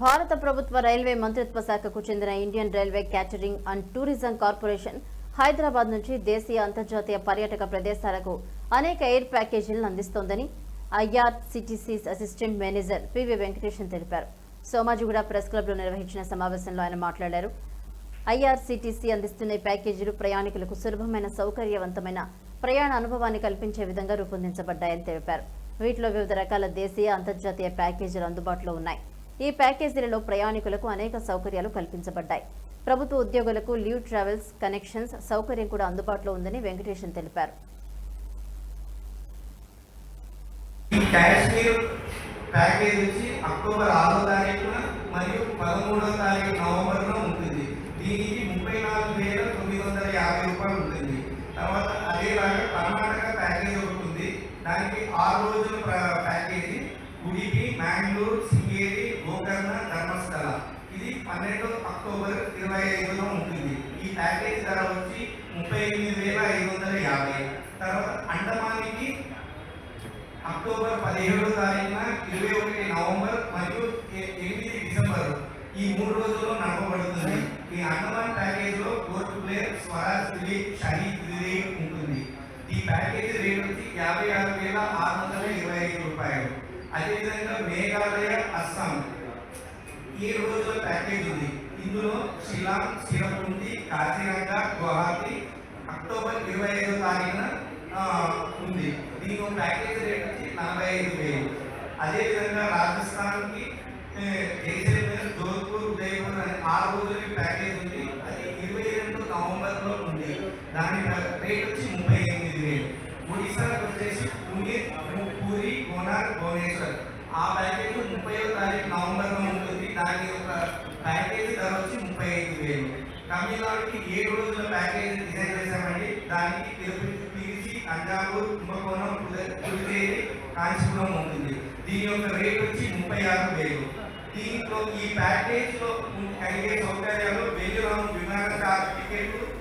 భారత ప్రభుత్వ రైల్వే మంత్రిత్వ శాఖకు చెందిన Indian Railway Catering and Tourism Corporation Hyderabad నుంచి దేశీయ అంతర్జాతీయ పర్యాటక ప్రదేశాలకు అనేక ఎయిర్ ప్యాకేజీలను అందిస్తోందని IRCTC assistant manager P V Venkatesan తెలిపారు. సోమాజిగూడ ప్రెస్ క్లబ్లో నిర్వహించిన సమావేశంలో ఆయన మాట్లాడారు. ఐఆర్సిటీసీ అందిస్తున్న ప్యాకేజీలు ప్రయాణికులకు సులభమైన సౌకర్యవంతమైన ప్రయాణ అనుభవాన్ని కల్పించే విధంగా రూపొందించబడ్డాయని తెలిపారు. వీటిలో వివిధ రకాల దేశీయ అంతర్జాతీయ ప్యాకేజీలు అందుబాటులో ఉన్నాయి. ఈ ప్యాకేజీలలో ప్రయాణికులకు అనేక సౌకర్యాలు కల్పించబడ్డాయి. ప్రభుత్వ ఉద్యోగులకు లీవ్ ట్రావెల్స్ కనెక్షన్స్ సౌకర్యం కూడా అందుబాటులో ఉందని వెంకటేశన్ తెలిపారు. ప్యాకేజ్ వచ్చి అక్టోబర్ ఆరో తారీఖున మరియు పదమూడో తారీఖు నవంబర్లో ఉంటుంది. దీనికి ముప్పై నాలుగు వేల తొమ్మిది వందల యాభై రూపాయలు ఉంటుంది. తర్వాత అదేలాగా కర్ణాటక ప్యాకేజ్ ఒకటి ఉంది. దానికి ఆరు రోజులు ఉడిపి మ్యాంగ్లూర్ సింగేరి గోకర్ణ ధర్మస్థల. ఇది పన్నెండు అక్టోబర్ ఇరవై ఐదులో ఉంటుంది. ఈ ప్యాకేజ్ ధర వచ్చి ముప్పై ఎనిమిది వేల ఐదు వందల యాభై. తర్వాత అండమానికి అక్టోబర్ పదిహేడో తారీఖున ఇరవై ఒకటి నవంబర్ మరియు ఎనిమిది డిసెంబర్. ఈ మూడు రోజుల్లో నడపబడుతుంది. ఈ అండమాన్ ప్యాకేజ్లో పోర్ట్ ప్లేయర్ స్వరాజ్ దిలీప్ షహీద్ దిలీప్ ఉంటుంది. ఈ ప్యాకేజ్ రేట్ వచ్చి యాభై ఆరు వేల ఆరు వందల ఇరవై ఐదు రూపాయలు. అదేవిధంగా మేఘాలయ అస్సాం. ఈ రోజుల ప్యాకేజ్ ఉంది. ఇందులో షిలాంగ్ చిరపుండి కాజీరంగా గువాహతి అక్టోబర్ ఇరవై ఐదో తారీఖున ఉంది. దీని ఒక ప్యాకేజ్ రేట్ వచ్చి నలభై ఐదు వేలు. అదేవిధంగా రాజస్థాన్కి జైసల్మేర్ జోధ్పూర్ ఉదయపూర్ అనే ఆరు రోజులకి ప్యాకేజ్ ఉంది. అది ఇరవై రెండు నవంబర్లో ఉంది. దాని రేట్ వచ్చి ముప్పై ఎనిమిది వేలు. ఒడిశా ఆ ప్యాకేజ్ ముప్పై తారీఖు నవంబర్లో ఉంటుంది. దాని యొక్క ప్యాకేజ్ ధర వచ్చి ముప్పై ఐదు వేలు. తమిళనాడుకి ఏడు రోజుల ప్యాకేజ్ డిజైన్ చేశామండి. దానికి తిరుపతి తిరిచి తంజావూరు కుంభకోణం పుదుచేరి కాంచీపురం ఉంటుంది. దీని యొక్క రేట్ వచ్చి ముప్పై ఆరు వేలు. దీంట్లో ఈ ప్యాకేజ్లో కలిగే సౌకర్యాలు వెయ్యి విమాన టికెట్లు